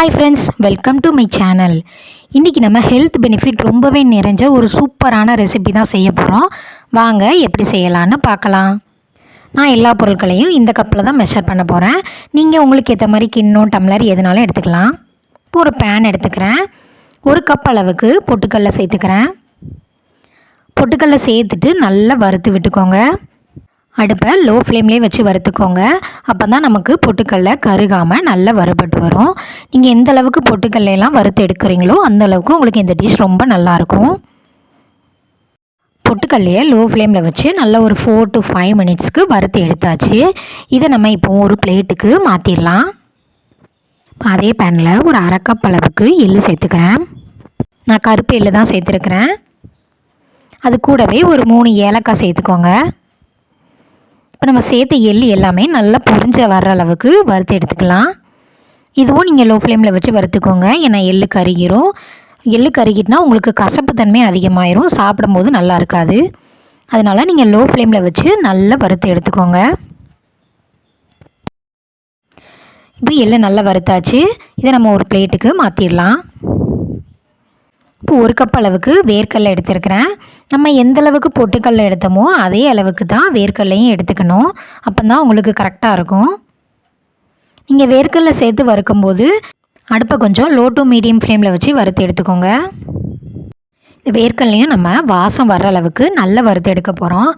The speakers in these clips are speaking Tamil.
Hi friends welcome to my channel இன்றைக்கி நம்ம ஹெல்த் பெனிஃபிட் ரொம்பவே நிறைஞ்ச ஒரு சூப்பரான ரெசிபி தான் செய்ய போகிறோம் வாங்க எப்படி செய்யலான்னு பார்க்கலாம். நான் எல்லா பொருட்களையும் இந்த கப்பில் தான் மெஷர் பண்ண போகிறேன் நீங்கள் உங்களுக்கு ஏற்ற மாதிரி கிண்ணம் டம்ளர் எதுனாலும் எடுத்துக்கலாம். இப்போ ஒரு பேன் எடுத்துக்கிறேன். ஒரு கப் அளவுக்கு பொட்டுக்கல்ல சேர்த்துக்கிறேன். பொட்டுக்கல்ல சேர்த்துட்டு நல்லா வறுத்து விட்டுக்கோங்க. அடுப்பை லோ ஃப்ளேம்லேயே வச்சு வறுத்துக்கோங்க. அப்போ தான் நமக்கு பொட்டுக்கல்ல கருகாமல் நல்லா வறுபட்டு வரும். நீங்கள் எந்த அளவுக்கு பொட்டுக்கடலையெல்லாம் வறுத்து எடுக்கிறீங்களோ அந்த அளவுக்கு உங்களுக்கு இந்த டிஷ் ரொம்ப நல்லாயிருக்கும் பொட்டுக்கல்லையை லோ ஃப்ளேமில் வச்சு நல்ல ஒரு ஃபோர் டு ஃபைவ் மினிட்ஸ்க்கு வறுத்து எடுத்தாச்சு. இதை நம்ம இப்போ ஒரு பிளேட்டுக்கு மாற்றிடலாம் அதே பேனில் ஒரு அரை கப் அளவுக்கு எள்ளு சேர்த்துக்கிறேன். நான் கருப்பு எள்ளு தான் சேர்த்துருக்குறேன். அது கூடவே ஒரு மூணு ஏலக்காய் சேர்த்துக்கோங்க. இப்போ நம்ம சேர்த்த எள் எல்லாமே நல்லா பொறிஞ்ச வர்ற அளவுக்கு வறுத்து எடுத்துக்கலாம். இதுவும் நீங்கள் லோ ஃப்ளேமில் வச்சு வறுத்துக்கோங்க. ஏன்னா எள்ளு கருகிரும். எள்ளு கருகிட்டுனா உங்களுக்கு கசப்பு தன்மை அதிகமாயிரும். சாப்பிடும்போது நல்லா இருக்காது. அதனால் நீங்கள் லோ ஃப்ளேமில் வச்சு நல்லா வறுத்து எடுத்துக்கோங்க. இப்போ எள்ளு நல்லா வறுத்தாச்சு. இதை நம்ம ஒரு பிளேட்டுக்கு மாற்றிடலாம் இப்போ ஒரு கப் அளவுக்கு வேர்க்கடலை எடுத்துருக்கிறேன். நம்ம எந்த அளவுக்கு பொட்டுக்கடலை எடுத்தோமோ அதே அளவுக்கு தான் வேர்க்கடலையும் எடுத்துக்கணும். அப்போ தான் உங்களுக்கு கரெக்டாக இருக்கும். நீங்கள் வேர்க்கடலை சேர்த்து வறுக்கும்போது அடுப்பை கொஞ்சம் லோ டு மீடியம் ஃப்ளேமில் வச்சு வறுத்து எடுத்துக்கோங்க. இந்த வேர்க்கடலையும் நம்ம வாசம் வர்ற அளவுக்கு நல்லா வறுத்து எடுக்க போகிறோம்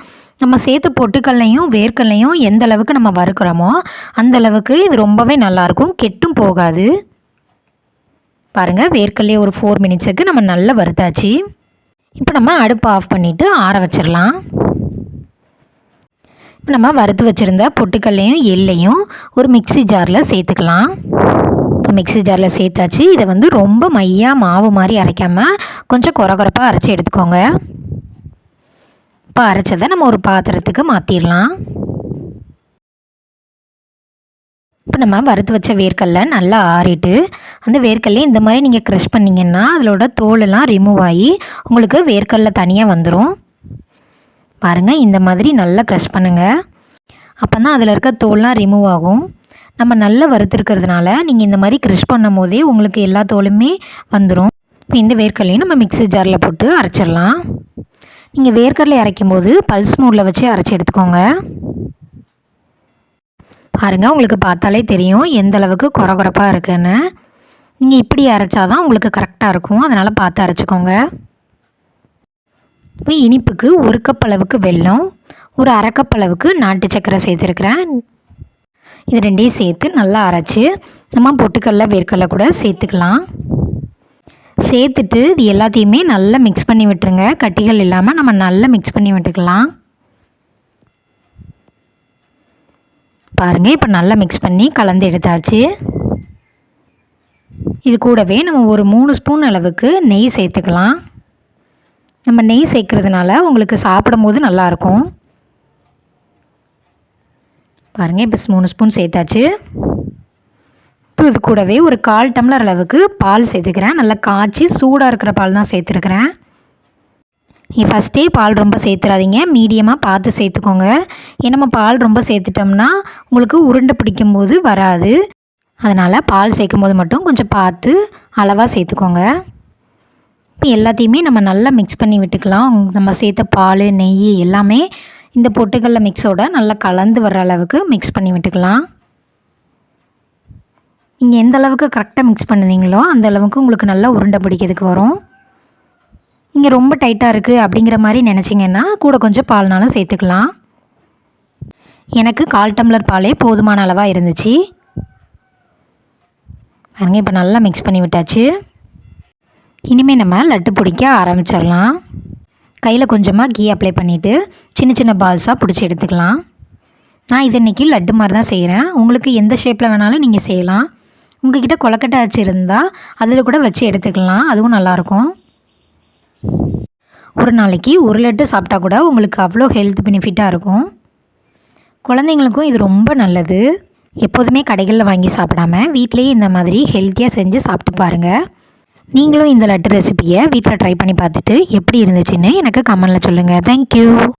நம்ம சேர்த்து பொட்டுக்கல்லையும் வேர்க்கல்லையும் எந்த அளவுக்கு நம்ம வறுக்கிறோமோ அந்த அளவுக்கு இது ரொம்பவே நல்லாயிருக்கும் கெட்டும் போகாது. பாருங்கள் வேர்க்கடலையே ஒரு ஃபோர் மினிட்ஸுக்கு நம்ம நல்லா வறுத்தாச்சு. இப்போ நம்ம அடுப்பு ஆஃப் பண்ணிவிட்டு ஆற வச்சிடலாம் இப்போ நம்ம வறுத்து வச்சுருந்த பொட்டுக்கல்லையும் எல்லையும் ஒரு மிக்சி ஜாரில் சேர்த்துக்கலாம். இப்போ மிக்சி ஜாரில் சேர்த்தாச்சு. இதை வந்து ரொம்ப மையாக மாவு மாதிரி அரைக்காமல் கொஞ்சம் குறகுறப்பாக அரைச்சி எடுத்துக்கோங்க. இப்போ அரைச்சதை நம்ம ஒரு பாத்திரத்துக்கு மாற்றிடலாம் இப்போ நம்ம வறுத்து வச்ச வேர்க்கடல நல்லா ஆறிட்டு அந்த வேர்க்கடலையும் இந்த மாதிரி நீங்கள் க்ரஷ் பண்ணிங்கன்னா அதோட தோலெல்லாம் ரிமூவ் ஆகி உங்களுக்கு வேர்க்கடல தனியாக வந்துடும் பாருங்கள் இந்த மாதிரி நல்லா க்ரஷ் பண்ணுங்கள் அப்போ தான் அதில் இருக்க தோல்லாம் ரிமூவ் ஆகும். நம்ம நல்லா வறுத்துருக்கிறதுனால நீங்கள் இந்த மாதிரி க்ரஷ் பண்ணும் போதே உங்களுக்கு எல்லா தோலுமே வந்துடும் இப்போ இந்த வேர்க்கடலையும் நம்ம மிக்ஸி ஜாரில் போட்டு அரைச்சிடலாம். நீங்கள் வேர்க்கடலை அரைக்கும் போது பல்ஸ் மூடில் வச்சு அரைச்சி எடுத்துக்கோங்க. பாருங்கள் உங்களுக்கு பார்த்தாலே தெரியும் எந்த அளவுக்கு குறகுறப்பாக இருக்குன்னு. நீங்கள் இப்படி அரைச்சா தான் உங்களுக்கு கரெக்டாக இருக்கும். அதனால் பார்த்து அரைச்சிக்கோங்க. இப்போ இனிப்புக்கு ஒரு கப் அளவுக்கு வெல்லம் ஒரு அரை கப் அளவுக்கு நாட்டு சக்கரை சேர்த்துருக்குறேன். இது ரெண்டையும் சேர்த்து நல்லா அரைச்சி நம்ம பொட்டுக்கடல வேர்க்கடலை கூட சேர்த்துக்கலாம். சேர்த்துட்டு இது எல்லாத்தையுமே நல்லா மிக்ஸ் பண்ணி விட்டுருங்க. கட்டிகள் இல்லாமல் நம்ம நல்லா மிக்ஸ் பண்ணி விட்டுக்கலாம். பாருங்கள் இப்போ நல்லா மிக்ஸ் பண்ணி கலந்து எடுத்தாச்சு. இது கூடவே நம்ம ஒரு மூணு ஸ்பூன் அளவுக்கு நெய் சேர்த்துக்கலாம். நம்ம நெய் சேர்க்குறதுனால உங்களுக்கு சாப்பிடும் போது நல்லாயிருக்கும். பாருங்கள் இப்போ மூணு ஸ்பூன் சேர்த்தாச்சு. இப்போ இது கூடவே ஒரு கால் டம்ளர் அளவுக்கு பால் சேர்த்துக்கிறேன். நல்லா காய்ச்சி சூடாக இருக்கிற பால் தான் சேர்த்துருக்குறேன். ஃபஸ்ட்டே பால் ரொம்ப சேர்த்துறாதீங்க. மீடியமாக பார்த்து சேர்த்துக்கோங்க. ஏன்னா நம்ம பால் ரொம்ப சேர்த்துட்டோம்னா உங்களுக்கு உருண்டை பிடிக்கும்போது வராது. அதனால் பால் சேர்க்கும் போது மட்டும் கொஞ்சம் பார்த்து அளவாக சேர்த்துக்கோங்க. இப்போ எல்லாத்தையுமே நம்ம நல்லா மிக்ஸ் பண்ணி விட்டுக்கலாம். நம்ம சேர்த்த பால் நெய் எல்லாமே இந்த பொட்டுக்கடல மிக்ஸோட நல்லா கலந்து வர்ற அளவுக்கு மிக்ஸ் பண்ணி விட்டுக்கலாம். நீங்கள் எந்த அளவுக்கு கரெக்டாக மிக்ஸ் பண்ணுவீங்களோ அந்த அளவுக்கு உங்களுக்கு நல்லா உருண்டை பிடிக்கிறதுக்கு வரும். இங்கே ரொம்ப டைட்டாக இருக்குது அப்படிங்கிற மாதிரி நினச்சிங்கன்னா கூட கொஞ்சம் பால்னாலும் சேர்த்துக்கலாம். எனக்கு கால் டம்ளர் பாலே போதுமான அளவாக இருந்துச்சு. பாருங்க இப்போ நல்லா மிக்ஸ் பண்ணி விட்டாச்சு. இனிமேல் நம்ம லட்டு பிடிக்க ஆரம்பிச்சிடலாம். கையில் கொஞ்சமாக கீ அப்ளை பண்ணிவிட்டு சின்ன சின்ன பால்ஸாக பிடிச்சி எடுத்துக்கலாம். நான் இது இன்றைக்கி லட்டு மாதிரி தான் செய்கிறேன் உங்களுக்கு எந்த ஷேப்பில் வேணாலும் நீங்கள் செய்யலாம். உங்கள்கிட்ட கொலக்கட்டை வச்சு இருந்தால் அதில் கூட வச்சு எடுத்துக்கலாம். அதுவும் நல்லாயிருக்கும் ஒரு நாளைக்கு ஒரு லட்டு சாப்பிட்டா கூட உங்களுக்கு அவ்வளோ ஹெல்த் பெனிஃபிட்டாக இருக்கும். குழந்தைங்களுக்கும் இது ரொம்ப நல்லது. எப்போதுமே கடைகளில் வாங்கி சாப்பிடாம வீட்டிலேயே இந்த மாதிரி ஹெல்த்தியாக செஞ்சு சாப்பிட்டு பாருங்கள் நீங்களும் இந்த லட்டு ரெசிப்பியை வீட்டில் ட்ரை பண்ணி பார்த்துட்டு எப்படி இருந்துச்சுன்னு எனக்கு கமெண்டில் சொல்லுங்கள் தேங்க்யூ